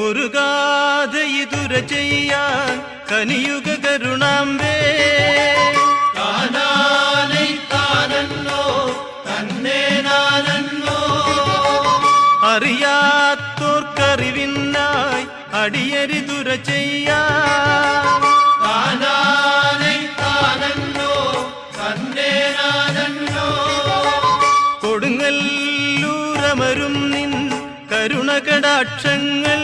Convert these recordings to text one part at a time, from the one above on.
ഉരുകാതെ ഇതുര ചെയ്യാൻ കനിയുക കരുണാമ്പേ താനല്ലോ തന്നെ നാനല്ലോ അറിയാത്തോർക്കറിവിന്നായി അടിയരിതുര ചെയ്യാൻ. കൊടുങ്ങല്ലൂരമരും നിൻ കരുണകടാക്ഷങ്ങൾ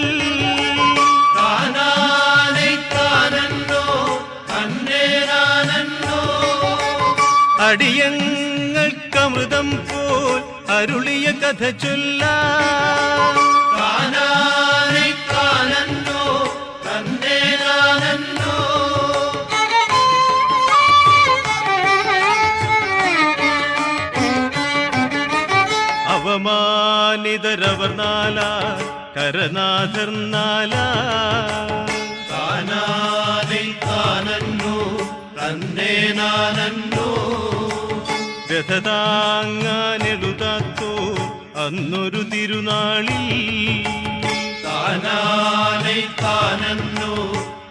അടിയങ്ങൾക്കമൃതം പോൽ അരുളിയ കഥ ചൊല്ലാ. അവമാനിതരവർ നാലാ കരനാഥർ നാലാ. താനന്നോ തന്നെ നാനന്നോ രഥതാങ്ങാനെഴുതാത്തോ അന്നൊരു തിരുനാളിൽ. താനാനൈ താനന്നോ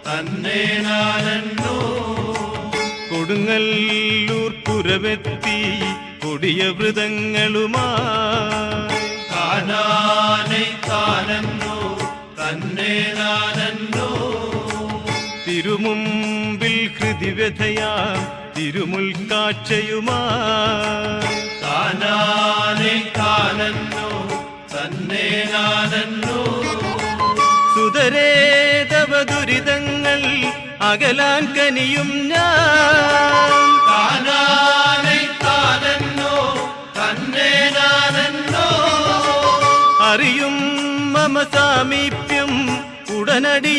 തന്നെ നാനന്നോ. കൊടുങ്ങല്ലൂർ പുരവെത്തി കൊടിയ വൃതങ്ങളുമായി താനാനൈ താനന്നോ തന്നെ നാനന്നോ. ഹൃദിവ്യഥയാ വ്യഥയാ താനാനൈ താനന്നോ സുതരേതവ ദുരിതങ്ങൾ അകലാൻ കനിയും ഞാൻ. അറിയും മമ സാമീപ്യം ഉടനടി